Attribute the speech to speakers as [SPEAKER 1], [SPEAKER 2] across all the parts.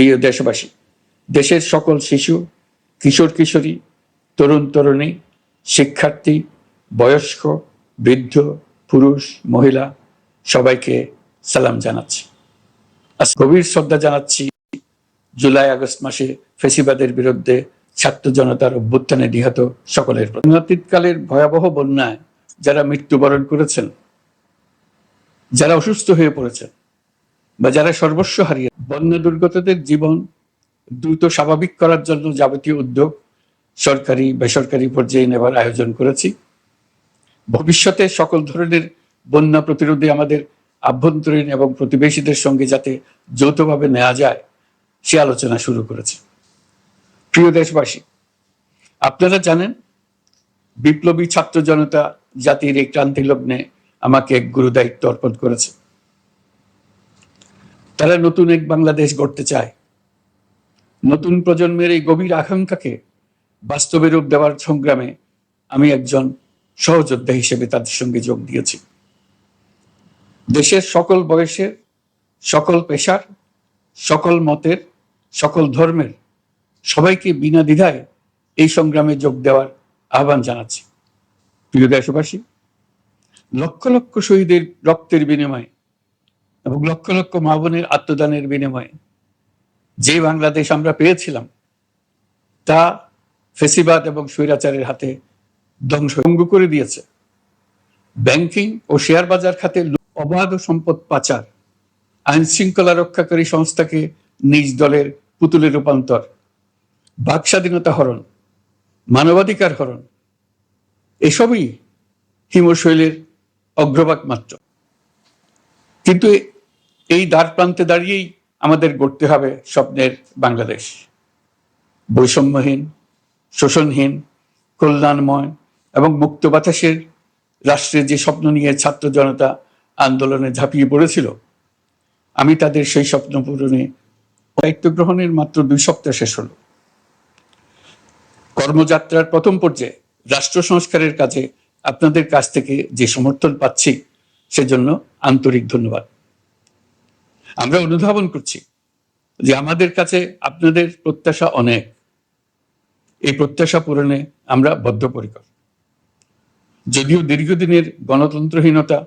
[SPEAKER 1] প্রিয় দেশবাসী, দেশের সকল শিশু, কিশোর, কিশোরী, তরুণ, তরুণী, শিক্ষার্থী, বয়স্ক, বৃদ্ধ, পুরুষ, মহিলা, সবাইকে সালাম জানাচ্ছি। গভীর শ্রদ্ধা জানাচ্ছি জুলাই আগস্ট মাসে ফেসিবাদের বিরুদ্ধে ছাত্র জনতার অভ্যুত্থানে নিহত সকলের অতীতকালের ভয়াবহ বন্যায় যারা মৃত্যুবরণ করেছেন, যারা অসুস্থ হয়ে পড়েছেন বা যারা সর্বস্ব হারিয়ে বন্যা দুর্গতদের জীবন দ্রুত স্বাভাবিক করার জন্য যাবতীয় উদ্যোগ সরকারি, বেসরকারি পর্যায়ে নেবার আয়োজন করেছি। ভবিষ্যতে সকল ধরনের বন্যা প্রতিরোধে আমাদের আভ্যন্তরীণ এবং প্রতিবেশীদের সঙ্গে যাতে যৌথভাবে নেওয়া যায়, সে আলোচনা শুরু করেছে। প্রিয় দেশবাসী, আপনারা জানেন, বিপ্লবী ছাত্র জনতা জাতির এই ক্রান্তি লগ্নে আমাকে এক গুরু দায়িত্ব অর্পণ করেছে। তারা নতুন এক বাংলাদেশ গড়তে চায়। নতুন প্রজন্মের এই গভীর আকাঙ্ক্ষাকে বাস্তবে রূপ দেওয়ার সংগ্রামে আমি একজন সহযোদ্ধা হিসেবে তাদের সঙ্গে যোগ দিয়েছি। দেশের সকল বয়সের, সকল পেশার, সকল মতের, সকল ধর্মের সবাইকে বিনা দ্বিধায় এই সংগ্রামে যোগ দেওয়ার আহ্বান জানাচ্ছি। প্রিয় দেশবাসী, লক্ষ লক্ষ শহীদের রক্তের বিনিময়ে এবং লক্ষ লক্ষ মা বোনের আত্মদানের বিনিময়ে যে বাংলাদেশ আমরা পেয়েছিলাম, তা ফেসিবাদ এবং স্বৈরাচারের হাতে ধ্বংস ভঙ্গ করে দিয়েছে। ব্যাংকিং ও শেয়ার বাজার খাতে অবাধ সম্পদ পাচার, আইন শৃঙ্খলা রক্ষাকারী সংস্থাকে নিজ দলের পুতুলে রূপান্তর, বাক স্বাধীনতা হরণ, মানবাধিকার হরণ, এসবই হিমশৈলের অগ্রভাগ মাত্র। কিন্তু এই দ্বার প্রান্তে দাঁড়িয়েই আমাদের গড়তে হবে স্বপ্নের বাংলাদেশ। বৈষম্যহীন, শোষণহীন, কল্যাণময় এবং মুক্ত বাতাসের রাষ্ট্রের যে স্বপ্ন নিয়ে ছাত্র জনতা আন্দোলনে ঝাঁপিয়ে পড়েছিল, আমি তাদের সেই স্বপ্ন পূরণে দায়িত্ব গ্রহণের মাত্র দুই সপ্তাহ শেষ হলো। কর্মযাত্রার প্রথম পর্যায়ে রাষ্ট্র সংস্কারের কাজে আপনাদের কাছ থেকে যে সমর্থন পাচ্ছি সেজন্য আন্তরিক ধন্যবাদ। আমরা অনুধাবন করছি যে আমাদের কাছে আপনাদের প্রত্যাশা অনেক। এই প্রত্যাশা পূরণে আমরা বদ্ধপরিকর। যদিও দীর্ঘদিনের গণতন্ত্রহীনতা,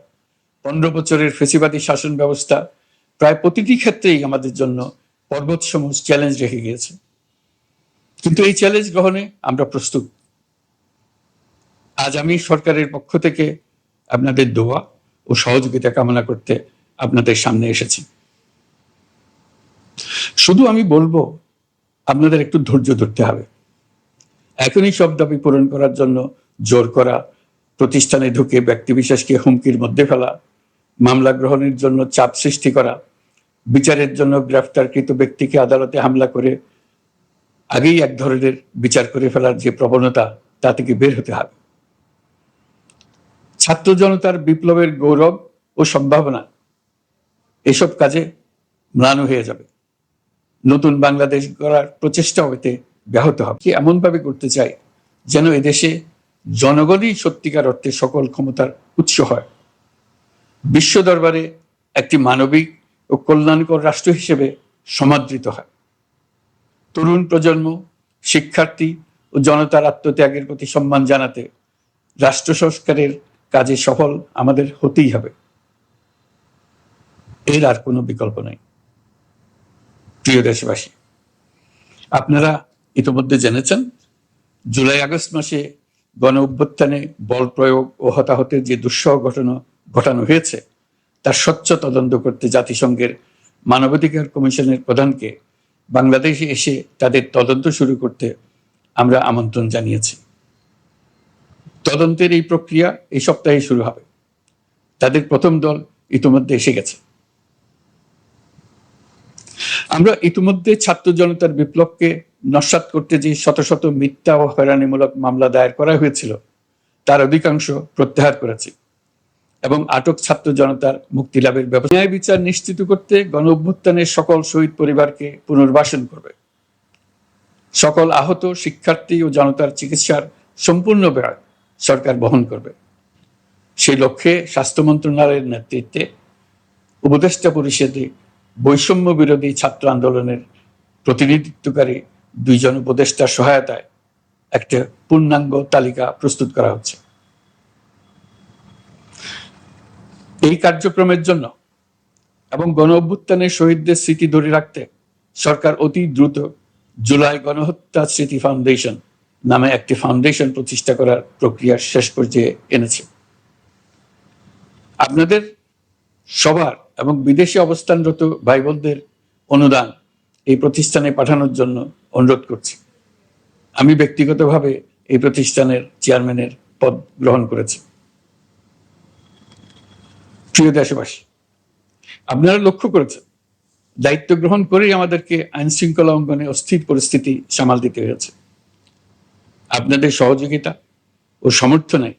[SPEAKER 1] পনেরো বছরের ফেসিবাদী শাসন ব্যবস্থা প্রায় প্রতিটি ক্ষেত্রেই আমাদের জন্য পর্বত সম চ্যালেঞ্জ রেখে গিয়েছে। কিন্তু এই চ্যালেঞ্জ গ্রহণে আমরা প্রস্তুত। আজ আমি সরকারের পক্ষ থেকে আপনাদের দোয়া ও সহযোগিতা কামনা করতে আপনাদের সামনে এসেছি। শুধু আমি বলব, আপনাদের একটু ধৈর্য ধরতে হবে। এখনই সব দাবি পূরণ করার জন্য জোর করা, প্রতিষ্ঠানে ঢুকে ব্যক্তিবিশেষকে হুমকির মধ্যে ফেলা, মামলা গ্রহণের জন্য চাপ সৃষ্টি করা, বিচারের জন্য গ্রেফতারকৃত ব্যক্তিকে আদালতে হামলা করে, আগেই এক ধরনের বিচার করে ফেলার যে প্রবণতা তা থেকে বের হতে হবে। ছাত্র জনতার বিপ্লবের গৌরব ও সম্ভাবনা এসব কাজে ম্লান হয়ে যাবে। নতুন বাংলাদেশ গড়ার প্রচেষ্টা হইতে ব্যাহত হবে। কি এমনভাবে করতে চাই যেন এদেশে জনগণই সত্যিকার অর্থে সকল ক্ষমতার উৎস হয়? বিশ্ব দরবারে একটি মানবিক ও কল্যাণকর রাষ্ট্র হিসেবে সমাদৃত হয়। তরুণ প্রজন্ম, শিক্ষার্থী ও জনতার আত্মত্যাগের প্রতি সম্মান জানাতে রাষ্ট্র সংস্কারের কাজে সফল আমাদের হতেই হবে। এর আর কোনো বিকল্প নেই। প্রিয় দেশবাসী, আপনারা ইতিমধ্যে জেনেছেন, জুলাই আগস্ট মাসে গণ অভ্যুত্থানে বল প্রয়োগ ও হতাহতের যে দুঃসহ ঘটনা, ঘটানো হয়েছে, তার স্বচ্ছ তদন্ত করতে জাতিসংঘের মানবাধিকার কমিশনের প্রধানকে বাংলাদেশে এসে তাদের তদন্ত শুরু করতে আমরা আমন্ত্রণ জানিয়েছি। তদন্তের এই প্রক্রিয়া এই সপ্তাহে শুরু হবে। তাদের প্রথম দল ইতিমধ্যে এসে গেছে। আমরা ইতিমধ্যে ছাত্র জনতার বিপ্লবকে নস্বাত করতে যে শত শত মিথ্যা ও হয়রানিমূলক মামলা দায়ের করা হয়েছিল, তার অধিকাংশ প্রত্যাহার করেছি এবং আটক ছাত্র জনতার মুক্তি লাভের ব্যবস্থা ন্যায় বিচার নিশ্চিত করতে গণ অভ্যুত্থানের সকল শহীদ পরিবারকে পুনর্বাসন করবে। সকল আহত শিক্ষার্থী ও জনতার চিকিৎসার সম্পূর্ণ ব্যয় সরকার বহন করবে। সেই লক্ষ্যে স্বাস্থ্য মন্ত্রণালয়ের নেতৃত্বে উপদেষ্টা পরিষদে বৈষম্য বিরোধী ছাত্র আন্দোলনের প্রতিনিধিত্বকারী দুইজন উপদেষ্টার সহায়তায় একটা পূর্ণাঙ্গ তালিকা প্রস্তুত করা হচ্ছে। এই কার্যক্রমের জন্য এবং গণ অভ্যুত্থানের শহীদদের স্মৃতি ধরে রাখতে সরকার অতি দ্রুত জুলাই গণহত্যা স্মৃতি ফাউন্ডেশন নামে একটি ফাউন্ডেশন প্রতিষ্ঠা করার প্রক্রিয়া শেষ পর্যায়ে এনেছে। আপনাদের সবার এবং বিদেশে অবস্থানরত ভাই বোনদের অনুদান এই প্রতিষ্ঠানে পাঠানোর জন্য অনুরোধ করছি। আমি ব্যক্তিগতভাবে এই প্রতিষ্ঠানের চেয়ারম্যানের পদ গ্রহণ করেছি। প্রিয় দেশবাসী, আপনারা লক্ষ্য করেছেন, দায়িত্ব গ্রহণ করেই আমাদেরকে আইন শৃঙ্খলা অঙ্গনে অস্থির পরিস্থিতি সামাল দিতে হয়েছে। আপনাদের সহযোগিতা ও সমর্থনে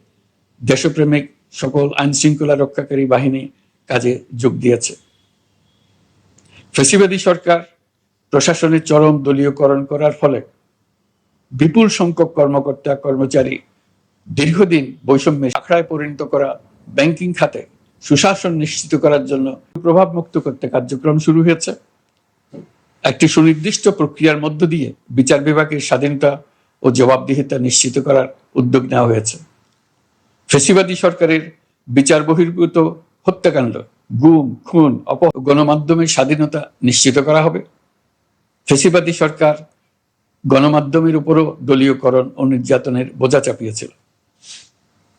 [SPEAKER 1] দেশপ্রেমিক সকল আইন শৃঙ্খলা রক্ষাকারী বাহিনী কাজে যোগ দিয়েছে। ফেসিবাদী সরকার প্রশাসনের চরম দলীয়করণ করার ফলে বিপুল সংখ্যক কর্মকর্তা, কর্মচারী দীর্ঘদিন বৈষম্যে আখড়ায় পরিণত করা ব্যাংকিং খাতে সুশাসন নিশ্চিত করার জন্য প্রভাব মুক্ত করতে কার্যক্রম শুরু হয়েছে। একটি সুনির্দিষ্ট প্রক্রিয়ার মধ্য দিয়ে বিচার বিভাগের স্বাধীনতা ও জবাবদিহিতা নিশ্চিত করার উদ্যোগ নেওয়া হয়েছে। ফেসিবাদী সরকারের বিচার বহির্ভূত হত্যাকাণ্ড, গুম, খুন অপ গণমাধ্যমের স্বাধীনতা নিশ্চিত করা হবে। ফেসিবাদী সরকার গণমাধ্যমের উপরও দলীয়করণ ও নির্যাতনের বোঝা চাপিয়েছিল।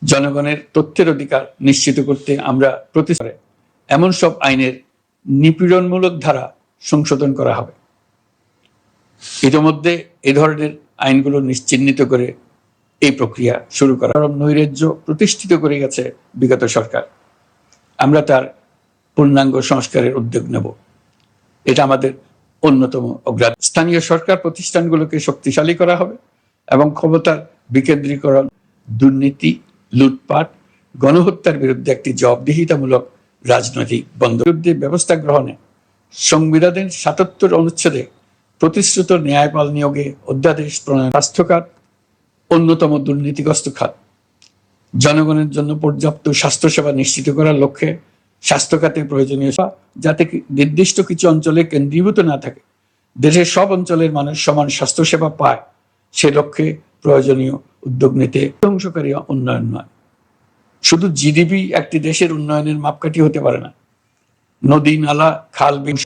[SPEAKER 1] জনগণের তথ্যের অধিকার নিশ্চিত করতে আমরা প্রতি এমন সব আইনের নিপীড়নমূলক ধারা সংশোধন করা হবে। ইতিমধ্যে এ ধরনের আইনগুলো নিশ্চিহ্নিত করে এই প্রক্রিয়া শুরু করা। নৈরাজ্য প্রতিষ্ঠিত করে গেছে বিগত সরকার। আমরা তার পূর্ণাঙ্গ সংস্কারের উদ্যোগ নেব। এটা আমাদের অন্যতম অগ্রাধিকার। স্থানীয় সরকার প্রতিষ্ঠানগুলোকে শক্তিশালী করা হবে এবং ক্ষমতার বিকেন্দ্রীকরণ, দুর্নীতি, লুটপাট, গণহত্যার বিরুদ্ধে একটি জবাবদিহিতামূলক রাজনৈতিক বন্ধ বিরুদ্ধে ব্যবস্থা গ্রহণে সংবিধানের সাতাত্তর অনুচ্ছেদে প্রতিশ্রুত ন্যায়পাল নিয়োগে অধ্যাদেশ প্রণয়ন স্বাস্থ্য খাত অন্যতম দুর্নীতিগ্রস্ত খাত। জনগণের জন্য পর্যাপ্ত স্বাস্থ্যসেবা নিশ্চিত করার লক্ষ্যে স্বাস্থ্য খাতে প্রয়োজনীয় সেবা, যাতে নির্দিষ্ট কিছু অঞ্চলে কেন্দ্রীভূত না থাকে, দেশের সব অঞ্চলের মানুষ সমান স্বাস্থ্যসেবা পায়, সে লক্ষ্যে প্রয়োজনীয় উদ্যোগ নিতে ধ্বংসকারী উন্নয়ন নয়। শুধু জিডিপি একটি দেশের উন্নয়নের মাপকাঠি হতে পারে না। নদী, নালা, খাল, বিল